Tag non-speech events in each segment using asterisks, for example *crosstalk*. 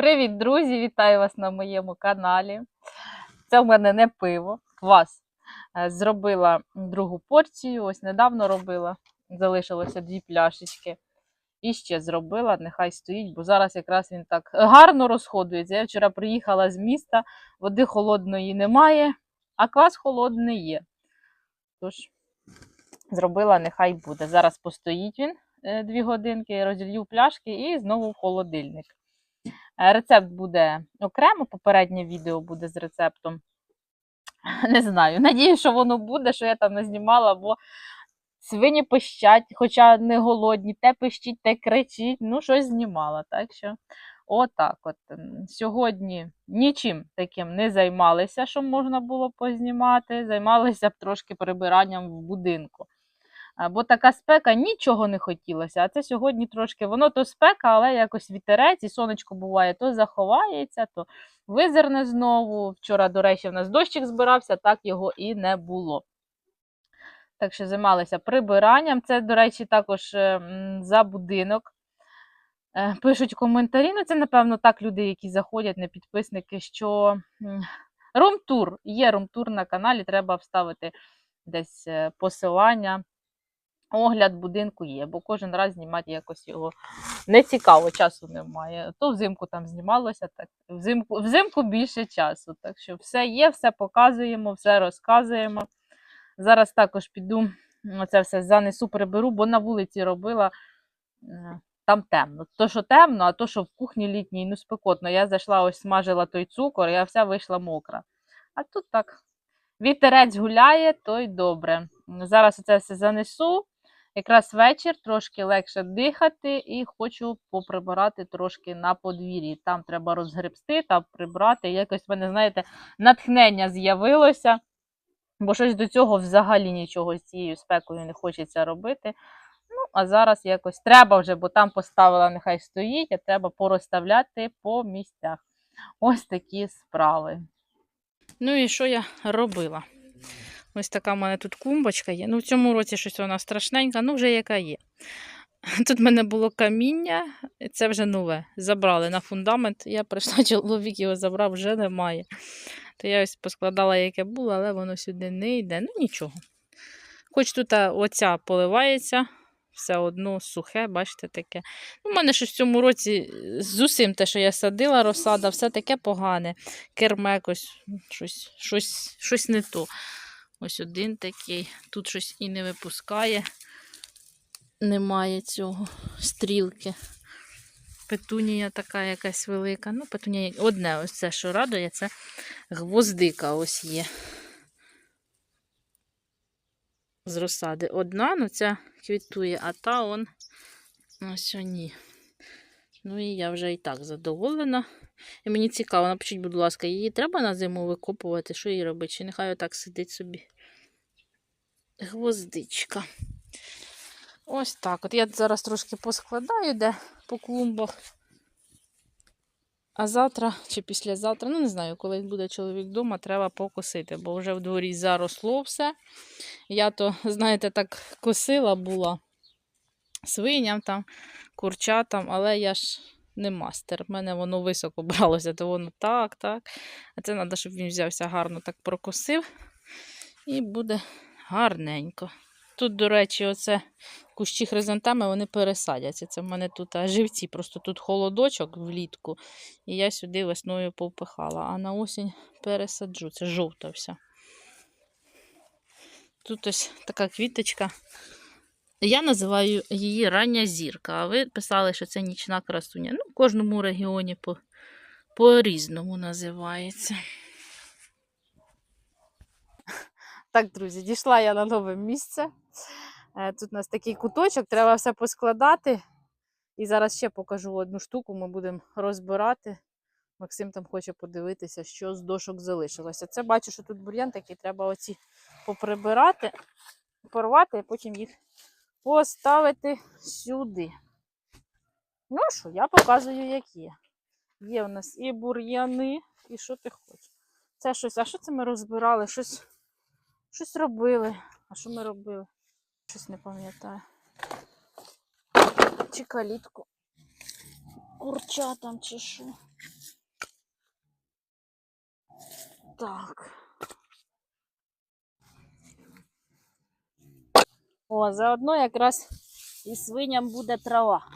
Привіт, друзі! Вітаю вас на моєму каналі. Це в мене не пиво, квас. Е, Зробила другу порцію, ось недавно робила, залишилося дві пляшечки. І ще зробила, нехай стоїть, бо зараз якраз він так гарно розходується. Я вчора приїхала з міста, води холодної немає, а квас холодний є. Тож, зробила, нехай буде. Зараз постоїть він е, дві годинки, розілью пляшки і знову в холодильник. Рецепт буде окремо, попереднє відео буде з рецептом. *laughs* Не знаю. Надію, що воно буде, що я там не знімала, бо свині пищать, хоча не голодні, те пищить, те кричить. Ну, щось знімала. Так що, отак от. Сьогодні нічим таким не займалися, що можна було познімати. Займалися б трошки прибиранням в будинку. Бо така спека нічого не хотілося. А це сьогодні трошки воно то спека, але якось вітерець, і сонечко буває, то заховається, то визирне знову. Вчора, до речі, в нас дощик збирався, так його і не було. Так що займалися прибиранням. Це, до речі, також е, за будинок. Е, Пишуть коментарі. Ну, це, напевно, так люди, які заходять, не підписники, що румтур, є румтур на каналі, треба вставити десь е, посилання. Огляд будинку є, бо кожен раз знімати якось його не цікаво, часу немає. То взимку там знімалося, так взимку, взимку більше часу. Так що все є, все показуємо, все розказуємо. Зараз також піду це все занесу, приберу, бо на вулиці робила е, там темно. То, що темно, а то, що в кухні літній, ну спекотно. Я зайшла, ось смажила той цукор, я вся вийшла мокра. А тут так вітерець гуляє, то й добре. Зараз це все занесу. Якраз вечір, трошки легше дихати, і хочу поприбирати трошки на подвір'ї. Там треба розгребсти та прибрати. Якось в мене, знаєте, натхнення з'явилося, бо щось до цього взагалі нічого з цією спекою не хочеться робити. Ну, а зараз якось треба вже, бо там поставила, нехай стоїть, а треба порозставляти по місцях. Ось такі справи. Ну і що я робила? Ось така в мене тут клумбочка є. Ну, в цьому році щось вона страшненька, ну вже яка є. *laughs* Тут в мене було каміння, це вже нове. Забрали на фундамент. Я прийшла, *laughs* чоловік його забрав, вже немає. То я ось поскладала, яке було, але воно сюди не йде. Ну нічого. Хоч тут оця поливається, все одно сухе, бачите, таке. Ну, У мене щось в цьому році з усім те, що я садила, розсада, все таке погане. Кермек, ось щось, щось, щось не то. Ось один такий. Тут щось і не випускає. Немає цього стрілки. Петунія така якась велика. Ну, петунія одне ось це, що радує, це гвоздика ось є. З розсади. Одна, ну ця квітує, а та он ось о, ні. Ну і я вже і так задоволена. І мені цікаво, напишіть, будь ласка, її треба на зиму викопувати, що їй робити? Чи нехай отак сидить собі. Гвоздичка. Ось так. От я зараз трошки поскладаю, де по клумбах. А завтра чи післязавтра, ну не знаю, коли буде чоловік вдома, треба покосити, бо вже в дворі заросло все. Я то, знаєте, так косила була свиням там, курчатам, але я ж не мастер. В мене воно високо бралося, то воно так, так. А це треба, щоб він взявся гарно так прокосив. І буде гарненько. Тут, до речі, оце кущі хризантеми, вони пересадяться. Це в мене тут а, живці, просто тут холодочок влітку, і я сюди весною повпихала. А на осінь пересаджу. Це жовта вся. Тут ось така квіточка. Я називаю її рання зірка, а ви писали, що це нічна красуня. Ну, в кожному регіоні по- по-різному називається. Так, друзі, дійшла я на нове місце. Е, Тут у нас такий куточок, треба все поскладати. І зараз ще покажу одну штуку, ми будемо розбирати. Максим там хоче подивитися, що з дошок залишилося. Це бачу, що тут бур'ян такий, треба оці поприбирати, порвати, і потім їх поставити сюди. Ну що, я показую, як є. У нас і бур'яни, і що ти хочеш. Це щось, а що це ми розбирали? Щось, щось робили. А що ми робили? Щось не пам'ятаю. Чи калітку. курчатам чи що. Так. О, заодно якраз і свиням буде трава.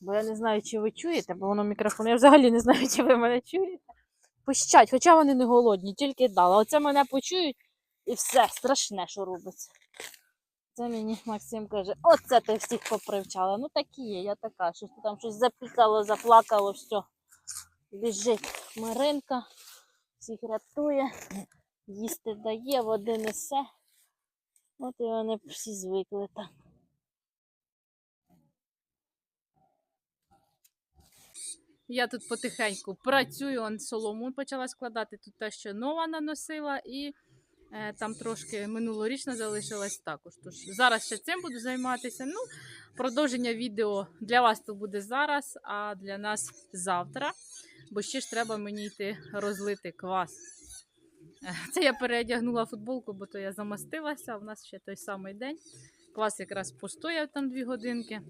Бо я не знаю, чи ви чуєте, бо воно мікрофон. Я взагалі не знаю, чи ви мене чуєте. Пищать, хоча вони не голодні, тільки дали. Оце мене почують і все, страшне, що робиться. Це мені Максим каже, оце ти всіх попривчала. Ну такі є, я така, щось там щось запікало, заплакало, все. Біжить Маринка, всіх рятує, їсти дає, води несе. От і вони всі звикли там. Я тут потихеньку працюю, он солому почала складати. Тут те, що нова наносила, і е, там трошки минулорічна залишилась також. Тож зараз ще цим буду займатися. Ну, продовження відео для вас то буде зараз, а для нас завтра. Бо ще ж треба мені йти розлити квас. Це я переодягнула футболку, бо то я замастилася. в нас ще той самий день. Квас якраз постояв там дві годинки.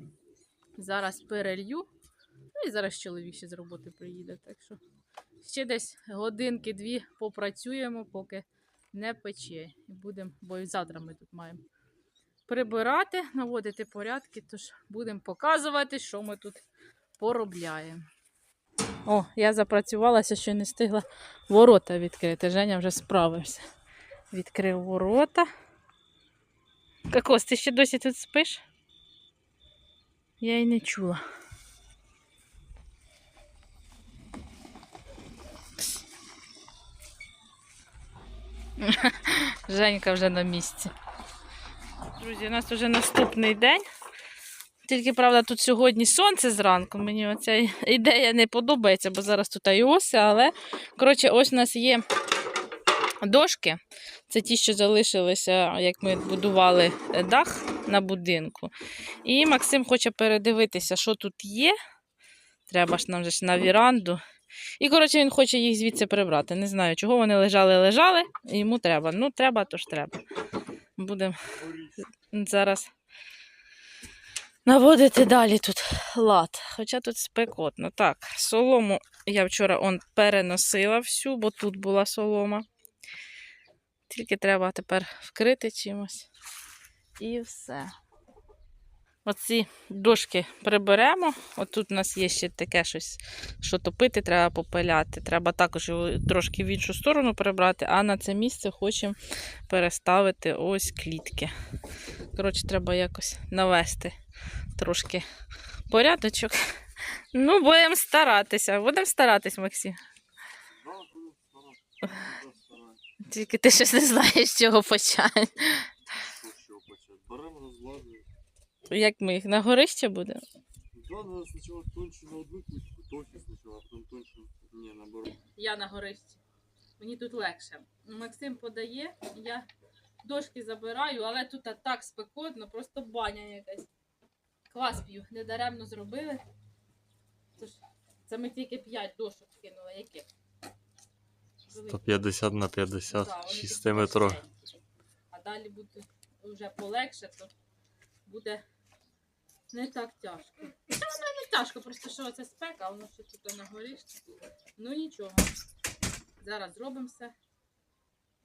Зараз перелью. Ну і зараз чоловік ще з роботи приїде. Так що ще десь годинки-дві попрацюємо, поки не пече. І будемо, бо і завтра ми тут маємо прибирати, наводити порядки. Тож будемо показувати, що ми тут поробляємо. О, я запрацювалася, що не встигла ворота відкрити. Женя вже справився. Відкрив ворота. Кокос, ти ще досі тут спиш? Я й не чула. *laughs* Женька вже на місці. Друзі, у нас вже наступний день. Тільки, правда, тут сьогодні сонце зранку. Мені оця ідея не подобається, бо зараз тут і оси, але коротше, ось у нас є дошки. Це ті, що залишилися, як ми будували дах на будинку. І Максим хоче передивитися, що тут є. Треба ж нам ж на віранду. І, коротше, він хоче їх звідси прибрати. Не знаю, чого вони лежали, лежали, і йому треба. Ну, треба, то ж треба. Будемо зараз наводити далі тут лад. Хоча тут спекотно. Так, солому я вчора он переносила всю, бо тут була солома. Тільки треба тепер вкрити чимось. І все. Оці дошки приберемо. Отут у нас є ще таке щось, що топити, треба попиляти. Треба також його трошки в іншу сторону прибрати, а на це місце хочемо переставити ось клітки. Коротше, треба якось навести трошки порядочок. Ну, будемо старатися. Будемо старатись, Максим. Тільки ти щось не знаєш, з чого почати. Беремо розладуємо. Як ми їх на горище будемо? Да, сначала тоньше на одну кучку, тоньше сначала, а потом тоньше, не, наоборот. Я на гористі. Мені тут легше. Максим подає, я дошки забираю, але тут так спекотно, просто баня якась. Квас п'ю, недаремно зробили. Тож, це ми тільки 5 дошок кинули, яких? 150 на 50, Да, вони чисте такі метро. А далі буде вже полегше, то буде не так тяжко. Та воно і не тяжко, просто що це спека, воно ще тут на горищі. Ну нічого. Зараз зробимо все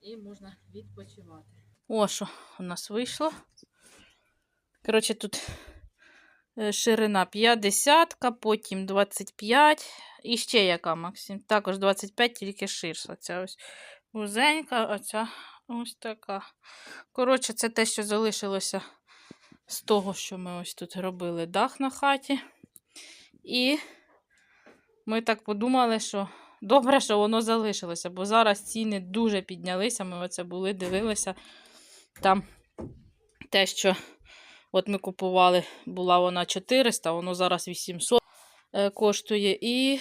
і можна відпочивати. О, що у нас вийшло. Коротше, тут ширина 50, потім 25. І ще яка, Максим? Також 25, тільки ширша. Ця ось вузенька, а ось така. Коротше, це те, що залишилося з того, що ми ось тут робили дах на хаті. І ми так подумали, що добре, що воно залишилося, бо зараз ціни дуже піднялися. Ми оце були, дивилися. Там те, що от ми купували, була вона 400, воно зараз 800 е, коштує. І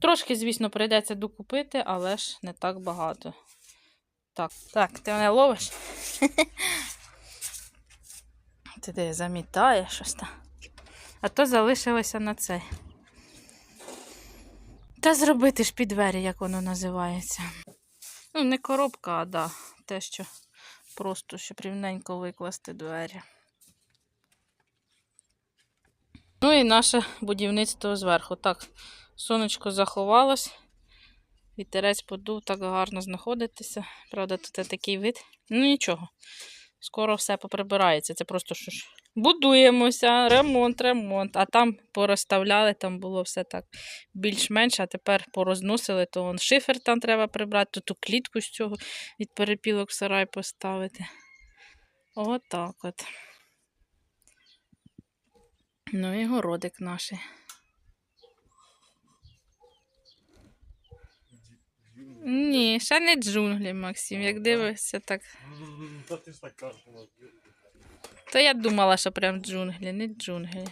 трошки, звісно, прийдеться докупити, але ж не так багато. Так, так, ти мене ловиш? *laughs* Ти де замітає щось там. А то залишилося на цей. Та зробити ж під двері, як воно називається. Ну, не коробка, а да, те, що просто щоб рівненько викласти двері. Ну і наше будівництво зверху. Так, сонечко заховалось. Вітерець подув, так гарно знаходитися. Правда, тут такий вид. Ну нічого. Скоро все поприбирається. Це просто що ж. Будуємося, ремонт, ремонт. А там порозставляли, там було все так більш-менш, а тепер порозносили, то вон шифер там треба прибрати, то ту клітку з цього від перепілок в сарай поставити. Отак от. Ну і городик наш. Ні, ще не джунглі, Максим. Як дивишся, так. *laughs* Та ти ж так кажеш. То я думала, що прям джунглі, не джунглі.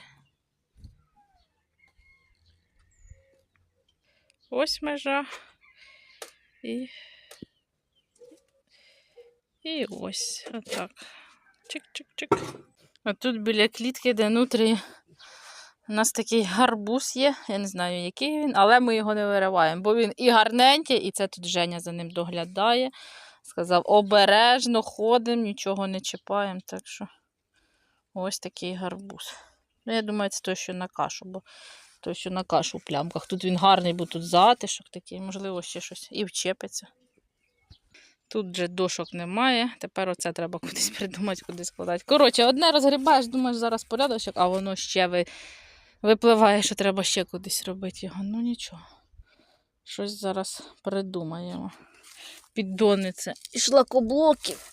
Ось межа. І. І ось. Отак. Чик-чик-чик. А тут біля клітки, де внутрі у нас такий гарбуз є. Я не знаю, який він, але ми його не вириваємо, бо він і гарненький, і це тут Женя за ним доглядає. Сказав, обережно ходимо, нічого не чіпаємо. Так що ось такий гарбуз. Ну, я думаю, це той, що на кашу, бо той, що на кашу в плямках. Тут він гарний, бо тут затишок такий, можливо, ще щось і вчепиться. Тут же дошок немає. Тепер оце треба *laughs* кудись придумати, куди складати. Коротше, одне розгрібаєш, думаєш, зараз порядочок, а воно ще ви... випливає, що треба ще кудись робити його. Ну нічого. Щось зараз придумаємо. Піддони це і шлакоблоків.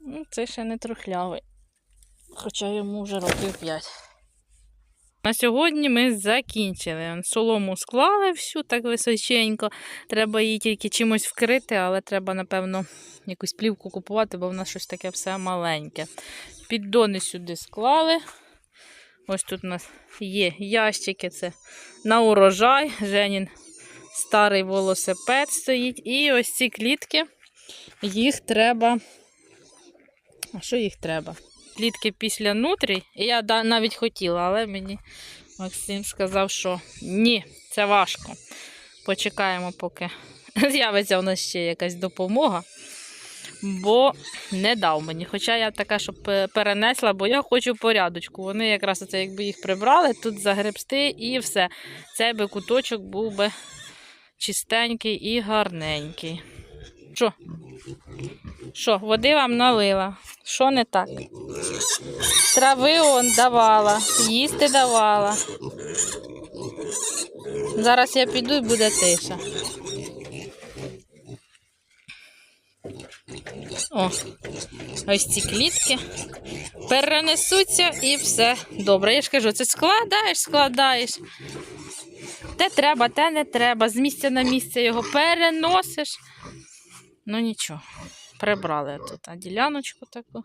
Ну, це ще не трухлявий. Хоча йому вже років 5. На сьогодні ми закінчили. Солому склали всю так височенько. Треба її тільки чимось вкрити, але треба, напевно, якусь плівку купувати, бо в нас щось таке все маленьке. Піддони сюди склали. Ось тут у нас є ящики, це на урожай. Женін старий велосипед стоїть. І ось ці клітки, їх треба. А що їх треба? Клітки після нутрій. Я навіть хотіла, але мені Максим сказав, що ні, це важко. Почекаємо, поки *laughs* з'явиться в нас ще якась допомога. Бо не дав мені. Хоча я така, щоб перенесла, бо я хочу порядочку. Вони якраз оце, якби їх прибрали, тут загребсти і все. Цей би куточок був би чистенький і гарненький. Що? Що, води вам налила? Що не так? Трави он давала, їсти давала. Зараз я піду і буде тиша. О, ось ці клітки перенесуться і все добре. Я ж кажу, це складаєш, складаєш. Те треба, те не треба. З місця на місце його переносиш. Ну нічого, прибрали тут а діляночку таку.